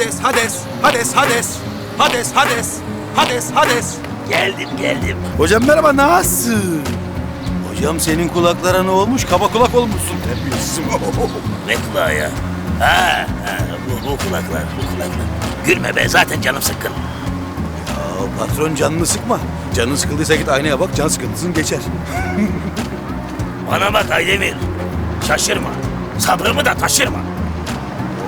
Hades, Hades, Hades, Hades, Hades, Hades, Hades, Hades. Geldim geldim. Hocam merhaba, nasılsın? Hocam senin kulaklara ne olmuş? Kaba kulak olmuşsun terbiyesizim. Ne kulağı ya? Ha, ha bu, bu kulaklar, bu kulaklar. Gülme be zaten canım sıkkın. Ya patron canını sıkma. Canın sıkıldıysa git aynaya bak, can sıkıntısın geçer. Bana bak Aydemir. Şaşırma. Sabrımı da taşırma.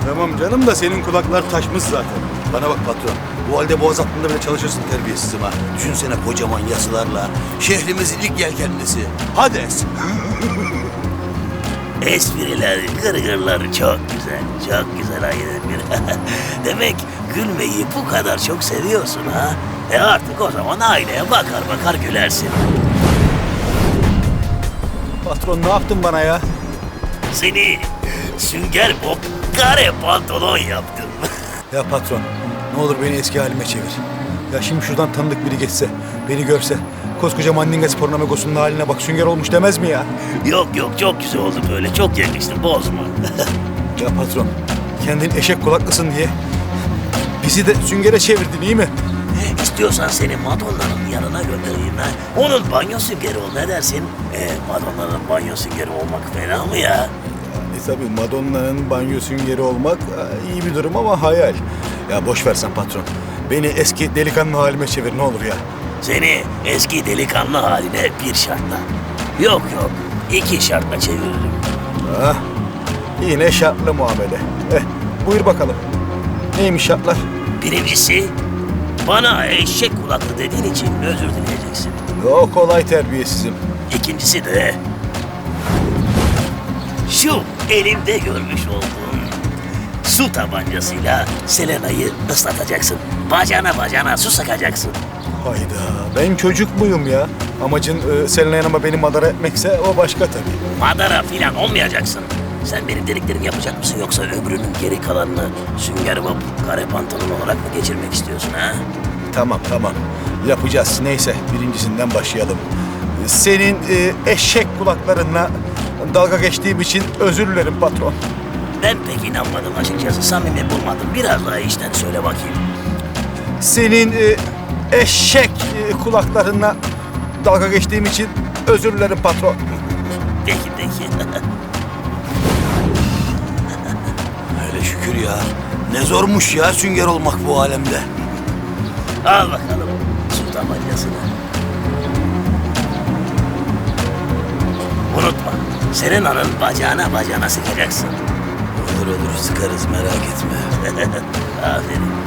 Tamam canım da senin kulaklar taşmış zaten. Bana bak patron, bu halde boğaz hattında bile çalışırsın terbiyesizim ha. Düşünsene kocaman yazılarla, şehrimizin ilk yelkenlisi. Hades. Espriler, gırgırlar çok güzel, çok güzel Aydemir. Demek gülmeyi bu kadar çok seviyorsun ha? E artık o zaman aileye bakar bakar gülersin. Patron ne yaptın bana ya? Seni sünger bob kare pantolon yaptım. Ya patron, ne olur beni eski halime çevir. Ya şimdi şuradan tanıdık biri geçse, beni görse, koskoca Mandinga Spor Namegosu'nun haline bak sünger olmuş demez mi ya? yok yok çok güzel oldu böyle, çok yakıştı bozma. Ya patron, kendin eşek kulaklısın diye bizi de süngere çevirdin iyi mi? İstiyorsan seni Madonna'nın yanına göndereyim ha. Onun banyo süngeri ol ne dersin? E, Madonna'nın banyo süngeri olmak fena mı ya? E tabi Madonna'nın banyo süngeri olmak e, iyi bir durum ama hayal. Ya boş versen patron. Beni eski delikanlı halime çevir ne olur ya. Seni eski delikanlı haline bir şartla. Yok yok, iki şartla çeviririm. Ah, yine şartlı muamele. Eh, buyur bakalım. Neymiş şartlar? Birincisi, bana eşek kulaklı dediğin için özür dileyeceksin. O kolay terbiyesizim. İkincisi de şu elimde görmüş olduğun su tabancasıyla Selena'yı ıslatacaksın. Bacağına bacağına su sıkacaksın. Hayda ben çocuk muyum ya? Amacın e, Selena Hanım'a beni madara etmekse o başka tabii. Madara filan olmayacaksın. Sen benim dediklerimi yapacak mısın yoksa ömrünün geri kalanını sünger bob kare pantolon olarak mı geçirmek istiyorsun ha? Tamam tamam yapacağız neyse birincisinden başlayalım. Senin e, eşek kulaklarınla dalga geçtiğim için özür dilerim patron. Ben pek inanmadım açıkçası samimi bulmadım. Biraz daha işten söyle bakayım. Senin e, eşek e, kulaklarınla dalga geçtiğim için özür dilerim patron. Peki peki. Öyle şükür ya. Ne zormuş ya sünger olmak bu alemde. Al bakalım su tabancasını. Serena'nın bacağına bacağına sıkacaksın. Olur olur sıkarız merak etme. Aferin.